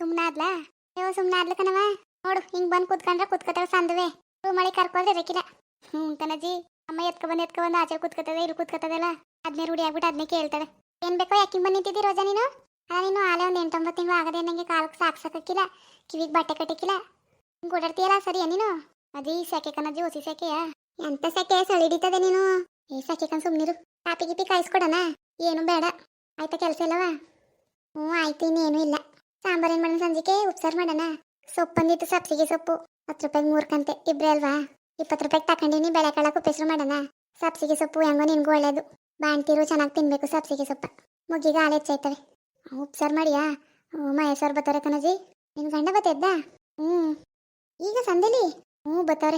ಸುಮ್ಮನೆ ಆದ್ಲಾ? ಅಯ್ಯೋ ಸುಮ್ಮನೆ ಆದ್ಲ ಕಣವ ನೋಡು, ಹಿಂಗ್ ಬಂದು ಕೂತ್ಕೊಂಡ್ರೆ ಕೂತ್ಕೊತಾವ ಸಂದವೆ. ಮಳೆ ಕರ್ಕೊಂಡ್ರೆ ಇರಕಿಲ್ಲ ಹ್ಞೂ ಕಣಜಿ. ಅಮ್ಮ ಎತ್ಕ ಬಂದು ಎತ್ಕ ಬಂದು, ಆಚೆ ಕೂತ್ಕೊತದೆ, ಇಲ್ಲಿ ಕೂತ್ಕೊತದಲ್ಲ. ಅದ್ನೇ ರೂಢಿ ಆಗ್ಬಿಟ್ಟು ಅದನ್ನೇ ಕೇಳ್ತಾಳೆ ಏನ್ ಬೇಕೋ ಯಾಕಿಂಗ್ ಬಂದು ನಿಂತಿದ್ದಿ ರೋಜಾ ನೀನು? ಅಲ್ಲ, ನೀನು ಆಲೆ ಒಂದು ಎಂಟೊಂಬತ್ತು ತಿಂಗಳು ಆಗದೆ ನಂಗೆ ಕಾಲಕ್ಕೆ ಸಾಕು ಸಾಕಿಲ್ಲ ಕಿವಿಗೆ ಬಟ್ಟೆ ಕಟ್ಟಿಕ್ಕಿಲ್ಲ. ಹಿಂಗ್ ಓಡಾಡ್ತೀಯಲ್ಲ, ಸರಿಯಾ ನೀನು? ಅದೇ ಸೆಕೆ ಕಣಜ್ಜಿ ಹೊಸಿ ಸೆಕೆಯಾ? ಎಂತ ಸೆಕೆ ಸಳಿ ಹಿಡಿತದೆ ನೀನು? ಈ ಸೆಕೆ ಕಣ್ ಸುಮ್ನಿರು ಕಾಪಿ ಗಿಪಿ ಕಾಯಿಸ್ಕೊಡೋಣ? ಏನು ಬೇಡ. ಆಯ್ತಾ ಕೆಲಸ ಇಲ್ಲವಾ? ಹ್ಞೂ, ಆಯ್ತು, ಇನ್ನೇನು ಇಲ್ಲ. ಸಾಂಬಾರ್ ಏನು ಮಾಡೋಣ ಸಂಜಿಕೆ? ಉಪ್ಸಾರು ಮಾಡೋಣ. ಸೊಪ್ಪು ಬಂದಿತ್ತು ಸಬ್ಸಿಗೆ ಸೊಪ್ಪು. ಹತ್ತು ರೂಪಾಯಿಗೆ ಮೂರು ಕಂತೆ, ಇಬ್ರೇ ಅಲ್ವಾ? ಇಪ್ಪತ್ತು ರೂಪಾಯಿಗೆ ತಗೊಂಡಿನಿ ಬೆಳೆ ಕಳಕ್ಕೆ ಉಪ್ಪೆಸರು ಮಾಡೋಣ. ಸಬ್ಸಿಗೆ ಸೊಪ್ಪು ಹೆಂಗೋ ನಿನ್ಗೂ ಒಳ್ಳೇದು. ಬಾಣ್ತಿರು ಚೆನ್ನಾಗಿ ತಿನ್ಬೇಕು ಸಬ್ಸಿಗೆ ಸೊಪ್ಪ. ಮುಗ್ಗಿಗೆ ಹಾಲು ಹೆಚ್ಚಾಯ್ತವೆ. ಉಪ್ಸಾರು ಮಾಡಿಯಾ? ಹ್ಞೂ ಮಹೇಶ್ವರ್ ಬತ್ತವ್ರೆ ಕಣಜಿ. ನಿನ್ನ ಗಂಡ ಬತ್ತಿದ್ದ? ಹ್ಞೂ. ಈಗ ಸಂದೇಲಿ ಹ್ಞೂ, ಬತ್ತವ್ರೆ.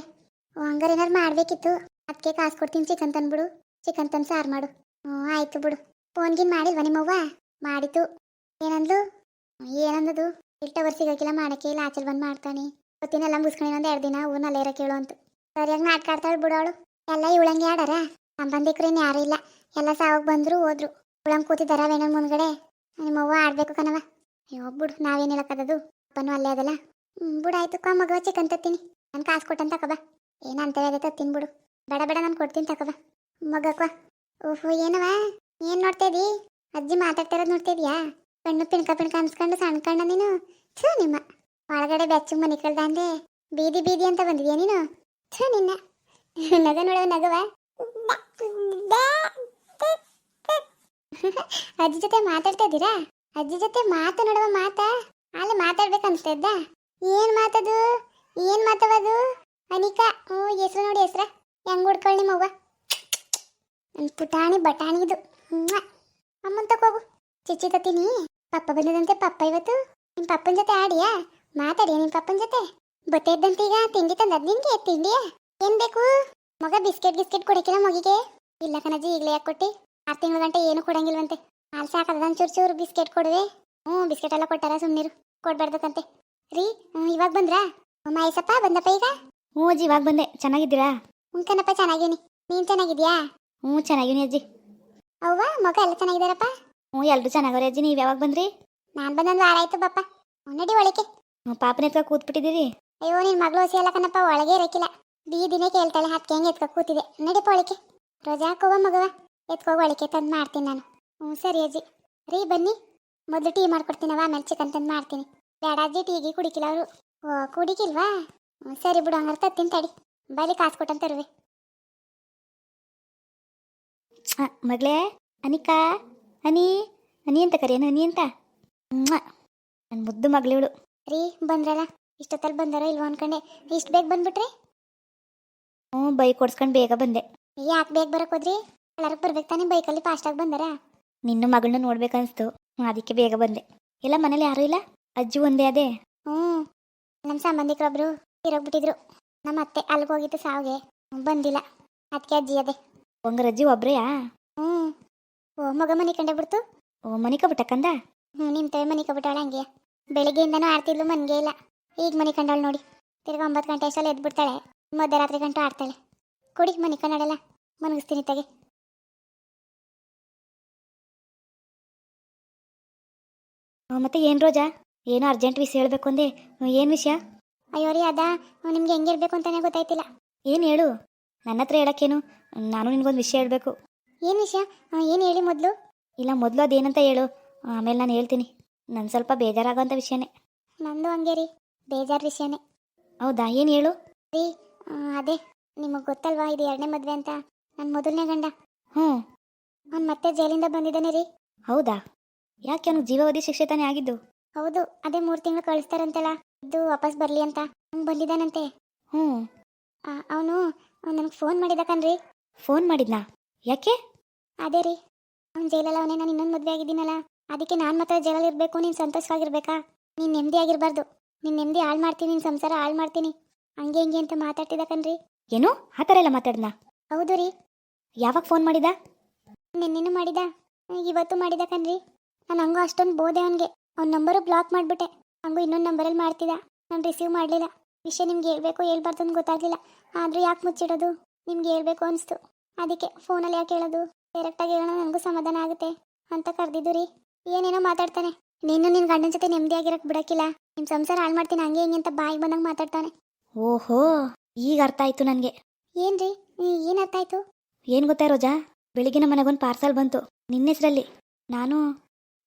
ಹಂಗಾರೆ ಏನಾರು ಮಾಡಬೇಕಿತ್ತು. ಅದಕ್ಕೆ ಕಾಸು ಕೊಡ್ತೀನಿ ಚಿಕನ್ ತಂದ್ಬಿಡು. ಚಿಕನ್ ತಂದು ಸಾರು ಮಾಡು. ಹ್ಞೂ, ಆಯ್ತು ಬಿಡು. ಫೋನ್ಗಿನ್ ಮಾಡಿಲ್ವಾ ನಿಮ್ಮವ್ವ? ಮಾಡಿತು. ಏನಂದ್ಲು? ಏನಂದದು? ಇಟ್ಟ ವರ್ಷ ಸಿಗಕ್ಕಿಲ್ಲ ಮಾಡಕ್ಕೆ ಇಲ್ಲ ಆಚೆ ಬಂದು ಮಾಡ್ತಾನೆ. ಗೊತ್ತಿನೆಲ್ಲ ಮುಗಿಸ್ಕೊಂಡು ಒಂದು ಎರಡು ದಿನ ಊರ್ನಲ್ಲೇ ಇರೋ ಕೇಳು ಅಂತ. ಸರಿಯಾಗಿ ನಾಟಕ ಆಡ್ತಾಳೆ ಬಿಡೋಳು. ಎಲ್ಲ ಇವಳಂಗೆ ಆಡಾರ? ಸಂಬಂಧಿಕರು ಇನ್ನು ಯಾರೂ ಇಲ್ಲ. ಎಲ್ಲ ಸಾವಾಗ ಬಂದ್ರು ಹೋದ್ರು. ಉಳಂಗ್ ಕೂತಿದ್ದಾರ ವೇಣ ಮುಂದ್ಗಡೆ. ನಿಮ್ಮವ್ವ ಆಡ್ಬೇಕು ಕಣವ ಅಯ್ಯೋ ಬಿಡು ನಾವೇನು ಹೇಳಕ್ಕದದು ಅಪ್ಪನೂ ಅಲ್ಲೇ ಅದಲ್ಲ. ಹ್ಮ್, ಬಿಡು ಆಯ್ತು ಕಾ ಮಗವ ಚಿಕನ್ ತತ್ತೀನಿ. ನಾನು ಕಾಸು ಕೊಟ್ಟಂತ ತಕಬ. ಏನಂತೇವೆ ಅದೇ ತತ್ತೀನಿ ಬಿಡು. ಬೇಡ ಬೇಡ ನಾನು ಕೊಡ್ತೀನಿ ತಕಬ. ಮಗಕ್ವ. ಓಹೋ ಏನವ ಏನು ನೋಡ್ತಾ ಇದೀ? ಅಜ್ಜಿ ಮಾತಾಡ್ತಿರೋದು ನೋಡ್ತಿದ್ಯಾ ಕಣ್ಣು ಪಿಣ್ಕ ಪಿಣ್ಕ ಅನ್ಸ್ಕೊಂಡು ಸಣ್ಣ ನೀನು ಥೂ ನಿಮ್ಮ ಒಳಗಡೆ ಬೆಚ್ಚಗೆ ಮನೆ ಕಳ್ದಂದೆ ಬೀದಿ ಬೀದಿ ಅಂತ ಬಂದಿದ್ಯಾ ನೀನು ಥೂ ನಿನ್ನ ನಗ ನೋಡವ ನಗವ ಅಜ್ಜಿ ಜೊತೆ ಮಾತಾಡ್ತಾ ಇದ್ದೀರಾ ಅಜ್ಜಿ ಜೊತೆ ಮಾತು ನೋಡುವ ಮಾತಾ ಅಲ್ಲಿ ಮಾತಾಡ್ಬೇಕು ಅನ್ಸ್ತಾ ಇದ್ದ ಏನ್ ಮಾತದು ಏನ್ ಮಾತವದು ಅನಿಕಾ ಹ್ಞೂ ಹೆಸ್ರು ನೋಡಿ ಹೆಸ್ರ ಹೆಂಗ್ ಹುಡ್ಕೊಳ್ಳಿ ನಿಮ್ಮವ್ವ ಪುಟಾಣಿ ಬಟಾಣಿ ಇದು ಅಮ್ಮನ್ ತಗೋಗು ಚಿಚ್ಚಿ ತತ್ತೀನಿ ಪಪ್ಪ ಬಂದದಂತೆ ಪಪ್ಪ ಇವತ್ತು? ನಿಮ್ಮ ಪಪ್ಪನ ಜೊತೆ ಆಡಿಯಾ? ಮಾತಾಡಿಯಾ ನಿಮ್ಮ ಪಪ್ಪನ ಜೊತೆ? ಬತ್ತೆ ಇದ್ದಂತೆ ಈಗ ತಿಂಡಿ ತಂದದ್ ನಿನ್ಗೆ ತಿಂಡಿಯಾ? ಏನ್ ಬೇಕು? ಮಗ ಬಿಸ್ಕೆಟ್ ಬಿಸ್ಕೆಟ್ ಕೊಡಕ್ಕಿಲ್ಲ ಮಗಿಗೆ? ಇಲ್ಲ ಕಣಜ್ಜಿ ಈಗಲೇ ಯಾಕೆ ಕೊಟ್ಟಿ? ಆರು ತಿಂಗಳ ಗಂಟೆ ಏನು ಕೊಡಂಗಿಲ್ವಂತೆ. ಹಾಲು ಸಾಕದ ಚೂರು ಚೂರು ಬಿಸ್ಕೆಟ್ ಕೊಡುವೆ. ಹ್ಞೂ ಬಿಸ್ಕೆಟ್ ಎಲ್ಲ ಕೊಟ್ಟಾರ ಸುಮ್ಮನಿರು ಕೊಡ್ಬಾರ್ದಕ್ಕಂತೆ ರೀ ಇವಾಗ ಬಂದ್ರಾ? ಮಹೇಶಪ್ಪ ಬಂದಪ್ಪ ಈಗ? ಹ್ಞೂ ಅಜ್ಜಿ ಇವಾಗ ಬಂದೆ. ಚೆನ್ನಾಗಿದ್ದೀರಾ? ಹ್ಞೂ ಕಣಪ್ಪ ಚೆನ್ನಾಗೀನಿ. ನೀನ್ ಚೆನ್ನಾಗಿದ್ಯಾ? ಹ್ಞೂ ಚೆನ್ನಾಗಿನಿ ಅಜ್ಜಿ. ಅವ್ವ ಮಗ ಎಲ್ಲ ಚೆನ್ನಾಗಿದಾರಪ್ಪ ಹ್ಞೂ ಎಲ್ಲರೂ ಚೆನ್ನಾಗವ್ರೆ ಅಜ್ಜಿ ನೀವು ಯಾವಾಗ ಬಂದ್ರಿ? ನಾನು ಬಂದೊಂದು ವಾರ ಆಯ್ತು ಪಾಪ ನಡಿ ಒಳಗೆ ಹ್ಞೂ ಪಾಪನ ಎತ್ಕ ಕೂತ್ಬಿಟ್ಟಿದ್ದೀರಿ? ಅಯ್ಯೋ ನಿನ್ ಮಗಳು ಹಸಿ ಅಲ್ಲ ಕಣಪ್ಪ ಒಳಗೆ ಇರಕ್ಕಿಲ್ಲ ಬೀದಿನೇ ಕೇಳ್ತಾಳೆ ಹತ್ಕೆ ಹೆಂಗೆ ಎತ್ಕೊ ಕೂತಿದೆ. ನಡಿಪ ಒಳಗೆ ರೋಜಾ ಹಾಕೋವ ಮಗವ. ಎತ್ಕೋ ಒಳಗೆ ತಂದು ಮಾಡ್ತೀನಿ ನಾನು. ಹ್ಞೂ ಸರಿ ಅಜ್ಜಿ. ರೀ ಬನ್ನಿ. ಮೊದಲು ಟೀ ಮಾಡ್ಕೊಡ್ತೀನವ ಆಮೇಲೆ ಚಿಕನ್ ತಂದು ಮಾಡ್ತೀನಿ. ಬೇಡ ಅಜ್ಜಿ ಟೀಗೆ ಕುಡಿಕಿಲ್ಲ ಅವರು. ಓ ಕುಡಿಕಿಲ್ವಾ? ಹ್ಞೂ ಸರಿ ಬಿಡು ಹಂಗಾರೆ ತತ್ತೀನಿ ತಡಿ. ಬಲಿ ಕಾಸು ಕೊಟ್ಟಂತ ತರುವೆ. ಹಾಂ ಮಗಳೇ ಅನಿಕಾ. ಅನಿ ಅನಿ ಅಂತ ಕರೆಯನ? ಅನಿ ಅಂತ? ನನ್ನ ಮುದ್ದು ಮಗಳಿವಳು ರೀ, ಬಂದ್ರಲ್ಲ? ಇಷ್ಟೊತ್ತಲ್ಲಿ ಬಂದಾರ ಇಲ್ವೋ ಅನ್ಕೊಂಡೆ. ಇಷ್ಟು ಬೇಗ ಬಂದ್ಬಿಟ್ರಿ? ಹ್ಞೂ, ಬೈಕ್ ಓಡಿಸ್ಕೊಂಡು ಬೇಗ ಬಂದೆ. ಯಾಕೆ ಬೇಗ ಬರಕ್ ಹೋದ್ರಿ? ಎಲ್ಲರೂ ಬರ್ಬೇಕು ತಾನೇ ಬೈಕಲ್ಲಿ ಫಾಸ್ಟಾಗಿ ಬಂದಾರ? ನಿನ್ನ ಮಗಳನ್ನ ನೋಡ್ಬೇಕನ್ಸ್ತು. ಅದಕ್ಕೆ ಬೇಗ ಬಂದೆ. ಎಲ್ಲ ಮನೇಲಿ ಯಾರೂ ಇಲ್ಲ? ಅಜ್ಜಿ ಒಂದೇ ಅದೇ? ಹ್ಞೂ ನಮ್ಮ ಸಂಬಂಧಿಕರೊಬ್ರು ಇರೋಗ್ಬಿಟ್ಟಿದ್ರು. ನಮ್ಮ ಅತ್ತೆ ಅಲ್ಲಿಗೆ ಹೋಗಿತ್ತು ಸಾವಿಗೆ. ಬಂದಿಲ್ಲ. ಅದಕ್ಕೆ ಅಜ್ಜಿ ಅದೇ. ಹಂಗಾರೆ ಅಜ್ಜಿ ಒಬ್ರೆಯಾ? ಹ್ಞೂ. ಓ ಮಗ ಮನೆ ಕಂಡ ಬಿಡ್ತು? ಓ ಮನಿಕ ಕಂದ? ಹ್ಞೂ ನಿಮ್ಮ ತವೆ ಮನೆ ಕಬಿಟ್ಟಾಳ ಹಂಗೆ. ಬೆಳಿಗ್ಗೆಯಿಂದನೂ ಆಡ್ತಿದ್ಲು ಮನ್ಗೆ ಇಲ್ಲ. ಈಗ ಮನೆ ಕಂಡಾಳು ನೋಡಿ. ತಿರ್ಗಿ ಒಂಬತ್ತು ಗಂಟೆ ಅಷ್ಟಲ್ಲಿ ಎದ್ಬಿಡ್ತಾಳೆ. ಮಧ್ಯರಾತ್ರಿ ಗಂಟು ಆಡ್ತಾಳೆ. ಕುಡಿ ಮನೆ ಕಂಡಾಡಲ್ಲ ಮನಗಿಸ್ತೀನಿ ತಗೆ. ಮತ್ತೆ ಏನು ರೋಜಾ? ಏನೋ ಅರ್ಜೆಂಟ್ ವಿಷಯ ಹೇಳಬೇಕು ಅಂದೆ. ಏನು ವಿಷಯ? ಅಯ್ಯೋ ರೀ ಅದ? ನಿಮ್ಗೆ ಹೆಂಗಿರ್ಬೇಕು ಅಂತಾನೆ ಗೊತ್ತಾಯ್ತಿಲ್ಲ. ಏನು ಹೇಳು? ನನ್ನ ಹತ್ರ ಹೇಳಕ್ಕೇನು? ನಾನು ನಿನ್ಗೊಂದು ವಿಷಯ ಹೇಳಬೇಕು. ಏನು ವಿಷಯ ಏನು ಹೇಳಿ ಮೊದಲು? ಇಲ್ಲ ಮೊದಲು ಅದೇನಂತ ಹೇಳು. ಆಮೇಲೆ ನಾನು ಹೇಳ್ತೀನಿ. ನನ್ನ ಸ್ವಲ್ಪ ಬೇಜಾರಾಗೋಂಥ ವಿಷಯನೇ. ನಂದು ಹಂಗೆ ರೀ. ಬೇಜಾರು ವಿಷಯನೇ. ಹೌದಾ? ಏನು ಹೇಳು? ರೀ ಆ, ಅದೇ. ನಿಮಗೆ ಗೊತ್ತಲ್ವಾ ಇದು ಎರಡನೇ ಮದುವೆ ಅಂತ? ನನ್ನ ಮೊದಲನೇ ಗಂಡ. ಹ್ಞೂ. ಅವ್ನು ಮತ್ತೆ ಜೈಲಿಂದ ಬಂದಿದ್ದಾನೆ ರೀ. ಹೌದಾ? ಯಾಕೆ ಅವ್ನಿಗೆ ಜೀವಾವಧಿ ಶಿಕ್ಷೆ ತಾನೇ ಆಗಿದ್ದು? ಹೌದು ಅದೇ ಮೂರು ತಿಂಗಳು ಕಳಿಸ್ತಾರಂತಲ್ಲ. ಇದು ವಾಪಸ್ ಬರಲಿ ಅಂತ. ಹಂಗೆ ಬಂದಿದ್ದಾನಂತೆ. ಹ್ಞೂ. ಅವನು ನನಗೆ ಫೋನ್ ಮಾಡಿದ ಕಣ್ರಿ. ಫೋನ್ ಮಾಡಿದ್ನಾ? ಯಾಕೆ? ಅದೇ ರೀ. ಅವ್ನು ಜೈಲಲ್ಲ ಅವನೇ ನಾನು ಇನ್ನೊಂದು ಮದುವೆ ಆಗಿದ್ದೀನಲ್ಲ ಅದಕ್ಕೆ ನಾನು ಮಾತ್ರ ಜೈಲಲ್ಲಿ ಇರಬೇಕು ನೀನು ಸಂತೋಷವಾಗಿರ್ಬೇಕಾ? ನೀನು ನೆಮ್ಮದಿ ಆಗಿರಬಾರ್ದು. ನೀನು ನೆಮ್ಮದಿ ಹಾಳು ಮಾಡ್ತೀನಿ ನಿನ್ನ ಸಂಸಾರ ಹಾಳು ಮಾಡ್ತೀನಿ. ಹಂಗೆ ಹಿಂಗೆ ಅಂತ ಮಾತಾಡ್ತಿದ್ದ ಕಣ್ರಿ. ಏನು? ಆ ಥರ ಎಲ್ಲ ಮಾತಾಡ್ನಾ ಹೌದು ರೀ. ಯಾವಾಗ ಫೋನ್ ಮಾಡಿದ ನಿನ್ನೆನೂ ಮಾಡಿದ ಇವತ್ತು ಮಾಡಿದ ಕಣ್ರಿ. ನಾನು ಹಂಗೂ ಅಷ್ಟೊಂದು ಬೋದೆ ಅವನಿಗೆ. ಅವ್ನ ನಂಬರು ಬ್ಲಾಕ್ ಮಾಡಿಬಿಟ್ಟೆ. ಹಂಗೂ ಇನ್ನೊಂದು ನಂಬರಲ್ಲಿ ಮಾಡ್ತಿದ್ದ. ನಾನು ರಿಸೀವ್ ಮಾಡಲಿಲ್ಲ. ವಿಷಯ ನಿಮ್ಗೆ ಹೇಳ್ಬೇಕು ಹೇಳ್ಬಾರ್ದು ಅಂತ ಗೊತ್ತಾಗಲಿಲ್ಲ. ಆದರೂ ಯಾಕೆ ಮುಚ್ಚಿಡೋದು? ನಿಮ್ಗೆ ಹೇಳ್ಬೇಕು ಅನಿಸ್ತು. ಅದಕ್ಕೆ ಫೋನಲ್ಲಿ ಯಾಕೆ ಹೇಳೋದು? ಡೈರೆಕ್ಟಾಗಿ ಹೇಳೋಣ ನನಗೂ ಸಮಾಧಾನ ಆಗುತ್ತೆ ಅಂತ ಕರೆದಿದ್ದು ರೀ. ಏನೇನೋ ಮಾತಾಡ್ತಾನೆ. ನೀನು ನಿನ್ನ ಗಂಡನ ಜೊತೆ ನೆಮ್ಮದಿಯಾಗಿರಕ್ಕೆ ಬಿಡಕ್ಕಿಲ್ಲ. ನಿಮ್ಮ ಸಂಸಾರ ಹಾಳು ಮಾಡ್ತೀನಿ ಹಂಗೆ ಹಿಂಗೆ ಅಂತ ಬಾಯಿಗೆ ಬಂದಂಗೆ ಮಾತಾಡ್ತಾನೆ. ಓಹೋ ಈಗ ಅರ್ಥ ಆಯ್ತು ನನಗೆ. ಏನ್ರಿ ಏನು ಅರ್ಥ ಆಯ್ತು? ಏನು ಗೊತ್ತಾ ರೋಜಾ? ಬೆಳಿಗ್ಗೆ ಮನೆಗೊಂದು ಪಾರ್ಸಲ್ ಬಂತು. ನಿನ್ನ ಹೆಸರಲ್ಲಿ? ನಾನು?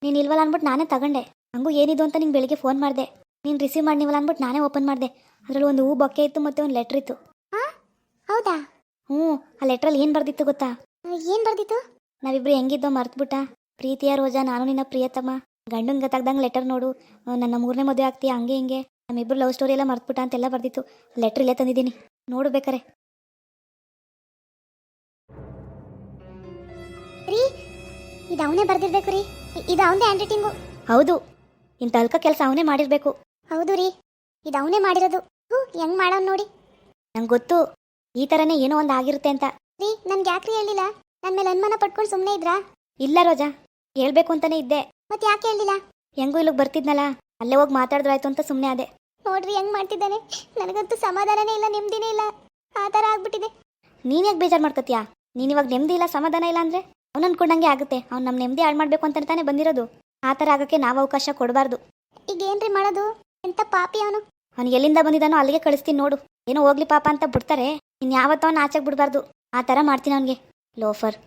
ನೀನು ಇಲ್ವಲ್ಲ ಅಂದ್ಬಿಟ್ಟು ನಾನೇ ತಗೊಂಡೆ. ಹಂಗೂ ಏನಿದು ಅಂತ ನಿಂಗೆ ಬೆಳಿಗ್ಗೆ ಫೋನ್ ಮಾಡಿದೆ. ನೀನು ರಿಸೀವ್ ಮಾಡಿವಲ್ಲ ಅಂದ್ಬಿಟ್ಟು ನಾನೇ ಓಪನ್ ಮಾಡಿದೆ. ಅದರಲ್ಲಿ ಒಂದು ಹೂ ಬೊಕ್ಕೆ ಇತ್ತು ಮತ್ತು ಒಂದು ಲೆಟ್ರ್ ಇತ್ತು. ಹೌದಾ? ಹ್ಞೂ ಆ ಲೆಟ್ರಲ್ಲಿ ಏನು ಬರ್ದಿತ್ತು ಗೊತ್ತಾ? ಏನು ಬರ್ದಿತ್ತು? ನಾವಿಬ್ರು ಹೆಂಗಿದ್ದೋ ಮರ್ತ್ಬಿಟ್ಟ. ಪ್ರೀತಿಯ ರೋಜಾ ನಾನು ನಿನ್ನ ಪ್ರಿಯತಮ್ಮ ಗಂಡನ್ ಗೊತ್ತಾಗ್ದಂಗೆ ಲೆಟರ್ ನೋಡು. ನನ್ನ ಮೂರನೇ ಮದುವೆ ಆಗ್ತೀಯ ಹಂಗೆ ಹಿಂಗೆ. ನಮ್ಮಿಬ್ರು ಲವ್ ಸ್ಟೋರಿ ಎಲ್ಲ ಮರ್ತ್ಬಿಟ್ಟ ಅಂತೆಲ್ಲ ಬರ್ದಿತ್ತು. ಲೆಟ್ರ್ ಇಲ್ಲೇ ತಂದಿದ್ದೀನಿ. ನೋಡ್ಬೇಕಾರೆ ರೀ ಇದು ಅವನೇ ಬರ್ದಿರ್ಬೇಕು ರೀ. ಇದು ಅವನೇ ಹ್ಯಾಂಡ್ ರೈಟಿಂಗು ಹೌದು. ಇಂಥ ಅಲ್ಕ ಕೆಲಸ ಅವನೇ ಮಾಡಿರಬೇಕು. ಹೌದು ರೀ. ಇದು ಅವನೇ ಮಾಡಿರೋದು. ಹ್ಞೂ ಹೆಂಗ್ ಮಾಡೋನ್ ನೋಡಿ. ನಂಗೆ ಗೊತ್ತು. ಈ ಥರನೇ ಏನೋ ಒಂದು ಆಗಿರುತ್ತೆ ಅಂತ. ರೀ ನನ್ಗೆ ಯಾಕ್ರಿ ಹೇಳಿಲ್ಲ ನನ್ನ ಮೇಲೆ ಅನುಮಾನ ಪಟ್ಕೊಂಡು ಸುಮ್ಮನೆ ಇದ್ರಾ? ಇಲ್ಲ ರೋಜಾ ಹೇಳ್ಬೇಕು ಅಂತಾನೆ ಇದ್ದೆ. ಮತ್ತೆ ಯಾಕೆ ಹೇಳಿಲ್ಲ ಹೆಂಗೂ ಇಲ್ಲಿಗೆ ಬರ್ತಿದ್ನಲ್ಲ ಅಲ್ಲೇ ಹೋಗಿ ಮಾತಾಡಿದ್ರಾಯ್ತು ಅಂತ ಸುಮ್ಮನೆ ಅದೇ ನೋಡ್ರಿ ಹೆಂಗ್ ಮಾಡ್ತಿದ್ದಾನೆ. ನನಗಂತೂ ಸಮಾಧಾನನೇ ಇಲ್ಲ ನೆಮ್ಮದಿನೇ ಇಲ್ಲ. ಆ ಥರ ಆಗ್ಬಿಟ್ಟಿದೆ. ನೀನು ಯಾಕೆ ಬೇಜಾರು ಮಾಡ್ಕೊತೀಯಾ? ನೀನು ಇವಾಗ ನೆಮ್ಮದಿ ಇಲ್ಲ ಸಮಾಧಾನ ಇಲ್ಲ ಅಂದರೆ? ಅವ್ನು ಅನ್ಕೊಂಡಂಗೆ ಆಗುತ್ತೆ. ಅವ್ನು ನಮ್ಮ ನೆಮ್ಮದಿ ಹಾಳು ಮಾಡಬೇಕು ಅಂತ ತಾನೇ ಬಂದಿರೋದು. ಆ ಥರ ಆಗೋಕ್ಕೆ ನಾವು ಅವಕಾಶ ಕೊಡಬಾರ್ದು. ಈಗ ಏನ್ರಿ ಮಾಡೋದು? ಎಂತ ಪಾಪಿ ಅವನು? ಅವ್ನು ಎಲ್ಲಿಂದ ಬಂದಿದ್ದಾನೋ ಅಲ್ಲಿಗೆ ಕಳಿಸ್ತೀನಿ ನೋಡು. ಏನೋ ಹೋಗ್ಲಿ ಪಾಪ ಅಂತ ಬಿಡ್ತಾರೆ. ಇನ್ ಯಾವತ್ತೋ ಅವ್ನು ಆಚೆಗೆ ಬಿಡಬಾರ್ದು. ಆ ಥರ ಮಾಡ್ತೀನಿ ಅವನಿಗೆ. ಲೋಫರ್.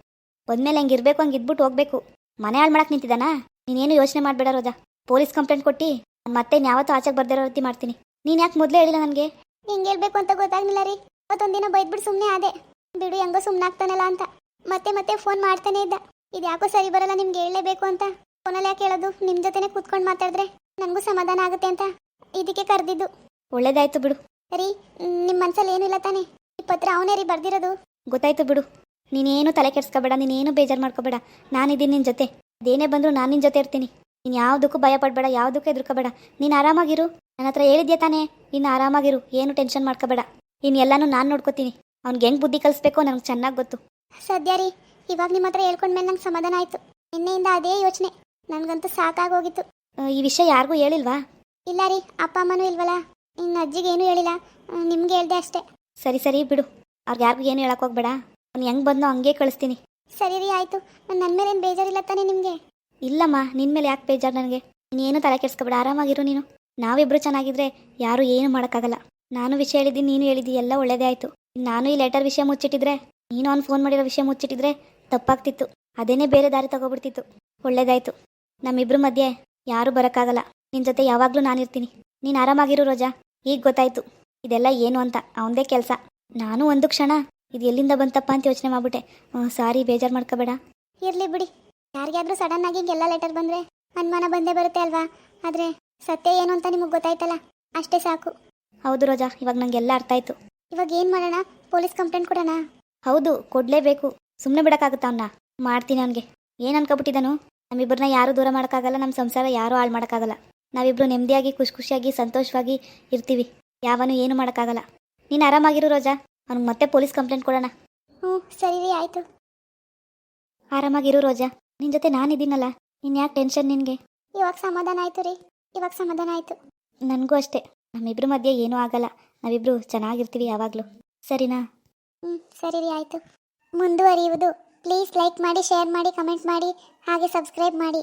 ಬಂದ್ಮೇಲೆ ಹಂಗೆ ಇರಬೇಕು ಹಂಗೆ ಇದ್ಬಿಟ್ಟು ಹೋಗ್ಬೇಕು. ಮನೆ ಹಾಳು ಮಾಡಕ್ಕೆ ನಿಂತಿದ್ದಾನಾ? ನೀನೇನು ಯೋಚನೆ ಮಾಡಬೇಡ ರೋಜಾ. ಪೊಲೀಸ್ ಕಂಪ್ಲೇಂಟ್ ಕೊಟ್ಟು ಮತ್ತೆ ಯಾವತ್ತೂ ಆಚೆಗೆ ಬರ್ದಿರೋ ರೀತಿ ಮಾಡ್ತೀನಿ. ನೀನು ಯಾಕೆ ಮೊದಲೇ ಹೇಳಿಲ್ಲ ನನಗೆ? ಹಿಂಗೆ ಹೇಳ್ಬೇಕು ಅಂತ ಗೊತ್ತಾಗ್ಲಿಲ್ಲ ರೀ. ಅವತ್ತೊಂದಿನ ಬೈದ್ಬಿಟ್ಟು ಸುಮ್ಮನೆ ಆದೆ. ಬಿಡು ಹೆಂಗೋ ಸುಮ್ಮನೆ ಆಗ್ತಾನಲ್ಲ ಅಂತ. ಮತ್ತೆ ಮತ್ತೆ ಫೋನ್ ಮಾಡ್ತಾನೆ ಇದ್ದ. ಇದು ಯಾಕೋ ಸರಿ ಬರಲ್ಲ ನಿಮ್ಗೆ ಹೇಳಲೇಬೇಕು ಅಂತ. ಫೋನಲ್ಲಿ ಯಾಕೆ ಹೇಳೋದು? ನಿಮ್ಮ ಜೊತೆನೇ ಕೂತ್ಕೊಂಡು ಮಾತಾಡಿದ್ರೆ ನನಗೂ ಸಮಾಧಾನ ಆಗುತ್ತೆ ಅಂತ. ಇದಕ್ಕೆ ಕರೆದಿದ್ದು. ಒಳ್ಳೇದಾಯ್ತು ಬಿಡು. ರೀ ನಿಮ್ಮ ಮನ್ಸಲ್ಲಿ ಏನೂ ಇಲ್ಲ ತಾನೆ. ಈ ಪತ್ರ ಅವನೇ ರೀ ಬರ್ದಿರೋದು. ಗೊತ್ತಾಯ್ತು ಬಿಡು. ನೀನೇನು ತಲೆ ಕೆಡ್ಸ್ಕೊಬೇಡ ನೀನೇನು ಬೇಜಾರು ಮಾಡ್ಕೋಬೇಡ. ನಾನಿದ್ದೀನಿ ನಿನ್ನ ಜೊತೆ. ಅದೇನೇ ಬಂದರೂ ನಾನು ನಿನ್ನ ಜೊತೆ ಇರ್ತೀನಿ. ನೀನು ಯಾವುದಕ್ಕೂ ಭಯ ಪಡಬೇಡ ಯಾವುದಕ್ಕೂ ಎದುರ್ಕೋಬೇಡ ನೀನು ಆರಾಮಾಗಿರು. ನನ್ನ ಹತ್ರ ಹೇಳಿದ್ಯಾ ತಾನೇ? ನೀನು ಆರಾಮಾಗಿರು ಏನು ಟೆನ್ಷನ್ ಮಾಡ್ಕೋಬೇಡ. ಇನ್ನು ಎಲ್ಲನೂ ನಾನು ನೋಡ್ಕೋತೀನಿ. ಅವ್ನಿಗೆ ಹೆಂಗೆ ಬುದ್ಧಿ ಕಲಿಸ್ಬೇಕೋ ನನಗೆ ಚೆನ್ನಾಗಿ ಗೊತ್ತು. ಸದ್ಯ ರೀ ಇವಾಗ ನಿಮ್ಮ ಹತ್ರ ಹೇಳ್ಕೊಂಡ್ಮೇಲೆ ನಂಗೆ ಸಮಾಧಾನ ಆಯಿತು. ನಿನ್ನೆಯಿಂದ ಅದೇ ಯೋಚನೆ. ನನಗಂತೂ ಸಾಕಾಗೋಗಿತ್ತು. ಈ ವಿಷಯ ಯಾರಿಗೂ ಹೇಳಿಲ್ವಾ? ಇಲ್ಲ ರೀ ಅಪ್ಪ ಅಮ್ಮನೂ ಇಲ್ವಲ್ಲ? ನಿನ್ನ ಅಜ್ಜಿಗೆ ಏನೂ ಹೇಳಿಲ್ಲ. ನಿಮ್ಗೆ ಹೇಳ್ದೆ ಅಷ್ಟೇ. ಸರಿ ಸರಿ ಬಿಡು. ಅವ್ರಿಗೆ ಯಾರಿಗೂ ಏನು ಹೇಳಕ್ ಹೋಗ್ಬೇಡ. ಅವ್ನು ಹೆಂಗೆ ಬಂದೋ ಹಂಗೆ ಕಳಿಸ್ತೀನಿ. ಸರಿ ರೀ ಆಯಿತು. ನನ್ನ ಮೇಲೇನು ಬೇಜಾರಿಲ್ಲ ತಾನೇ ನಿಮಗೆ? ಇಲ್ಲಮ್ಮ ನಿನ್ನ ಮೇಲೆ ಯಾಕೆ ಬೇಜಾರು ನನಗೆ? ನೀನೇನು ತಲೆ ಕೆಡ್ಸ್ಕೊಬೇಡ ಆರಾಮಾಗಿರು ನೀನು. ನಾವಿಬ್ರು ಚೆನ್ನಾಗಿದ್ರೆ ಯಾರು ಏನು ಮಾಡೋಕ್ಕಾಗಲ್ಲ. ನಾನು ವಿಷಯ ಹೇಳಿದ್ದೀನಿ ನೀನು ಹೇಳಿದ್ದಿ ಎಲ್ಲ ಒಳ್ಳೇದೇ ಆಯಿತು. ನಾನು ಈ ಲೆಟರ್ ವಿಷಯ ಮುಚ್ಚಿಟ್ಟಿದ್ರೆ ನೀನು ಅವ್ನು ಫೋನ್ ಮಾಡಿರೋ ವಿಷಯ ಮುಚ್ಚಿಟ್ಟಿದ್ರೆ ತಪ್ಪಾಗ್ತಿತ್ತು. ಅದೇನೆ ಬೇರೆ ದಾರಿ ತಗೋಬಿಡ್ತಿತ್ತು. ಒಳ್ಳೇದಾಯ್ತು. ನಮ್ಮಿಬ್ರು ಮಧ್ಯೆ ಯಾರೂ ಬರೋಕ್ಕಾಗಲ್ಲ. ನಿನ್ನ ಜೊತೆ ಯಾವಾಗಲೂ ನಾನಿರ್ತೀನಿ. ನೀನು ಆರಾಮಾಗಿರು ರೋಜಾ. ಈಗ ಗೊತ್ತಾಯ್ತು. ಇದೆಲ್ಲ ಏನು ಅಂತ. ಅವಂದೇ ಕೆಲಸ. ನಾನು ಒಂದು ಕ್ಷಣ. ಇದು ಎಲ್ಲಿಂದ ಬಂತಪ್ಪ ಅಂತ ಯೋಚನೆ ಮಾಡ್ಬಿಟ್ಟೆ. ಸಾರಿ ಬೇಜಾರು ಮಾಡ್ಕೋಬೇಡ. ಇರಲಿ ಬಿಡಿ. ಯಾರಿಗಾದ್ರೂ ಸಡನ್ ಆಗಿ ಎಲ್ಲ ಲೆಟರ್ ಬಂದರೆ ಅನುಮಾನ ಬಂದೇ ಬರುತ್ತೆ ಅಲ್ವಾ? ಆದರೆ ಸತ್ಯ ಏನು ಅಂತ ನಿಮಗೆ ಗೊತ್ತಾಯ್ತಲ್ಲ? ಅಷ್ಟೇ ಸಾಕು. ಹೌದು ರೋಜಾ ಇವಾಗ ನಂಗೆಲ್ಲ ಅರ್ಥ ಆಯ್ತು. ಇವಾಗ ಏನು ಮಾಡೋಣ? ಪೊಲೀಸ್ ಕಂಪ್ಲೇಂಟ್ ಕೊಡೋಣ? ಹೌದು ಕೊಡಲೇಬೇಕು. ಸುಮ್ಮನೆ ಬಿಡೋಕ್ಕಾಗುತ್ತಾ ಅವನ್ನ ಮಾಡ್ತೀನಿ ಅವನಿಗೆ. ಏನು ಅನ್ಕೊಬಿಟ್ಟಿದ್ದಾನು ನಮ್ಮಿಬ್ಬರನ್ನ ಯಾರೂ ದೂರ ಮಾಡೋಕ್ಕಾಗಲ್ಲ ನಮ್ಮ ಸಂಸಾರ ಯಾರೂ ಹಾಳು ಮಾಡೋಕ್ಕಾಗಲ್ಲ. ನಾವಿಬ್ಬರು ನೆಮ್ಮದಿಯಾಗಿ ಖುಷಿ ಖುಷಿಯಾಗಿ ಸಂತೋಷವಾಗಿ ಇರ್ತೀವಿ. ಯಾವನು ಏನು ಮಾಡೋಕ್ಕಾಗಲ್ಲ. ನೀನು ಆರಾಮಾಗಿರು ರೋಜಾ. ಅವ್ನಿಗೆ ಮತ್ತೆ ಪೊಲೀಸ್ ಕಂಪ್ಲೇಂಟ್ ಕೊಡೋಣ. ಹ್ಞೂ ಸರಿ ರೀ ಆಯಿತು. ಆರಾಮಾಗಿರು ರೋಜಾ. ನಿನ್ನ ಜೊತೆ ನಾನಿದ್ದೀನಲ್ಲ ನೀನು ಯಾಕೆ ಟೆನ್ಷನ್ ನಿನಗೆ? ಇವಾಗ ಸಮಾಧಾನ ಆಯಿತು ರೀ ಇವಾಗ ಸಮಾಧಾನ ಆಯಿತು. ನನಗೂ ಅಷ್ಟೇ. ನಮ್ಮಿಬ್ಬರ ಮಧ್ಯೆ ಏನೂ ಆಗಲ್ಲ. ನಾವಿಬ್ಬರು ಚೆನ್ನಾಗಿರ್ತೀವಿ ಯಾವಾಗಲೂ. ಸರಿನಾ? ಹ್ಞೂ ಸರಿ ರೀ ಆಯಿತು. ಮುಂದುವರಿಯುವುದು. ಪ್ಲೀಸ್ ಲೈಕ್ ಮಾಡಿ ಶೇರ್ ಮಾಡಿ ಕಮೆಂಟ್ ಮಾಡಿ ಹಾಗೆ ಸಬ್ಸ್ಕ್ರೈಬ್ ಮಾಡಿ.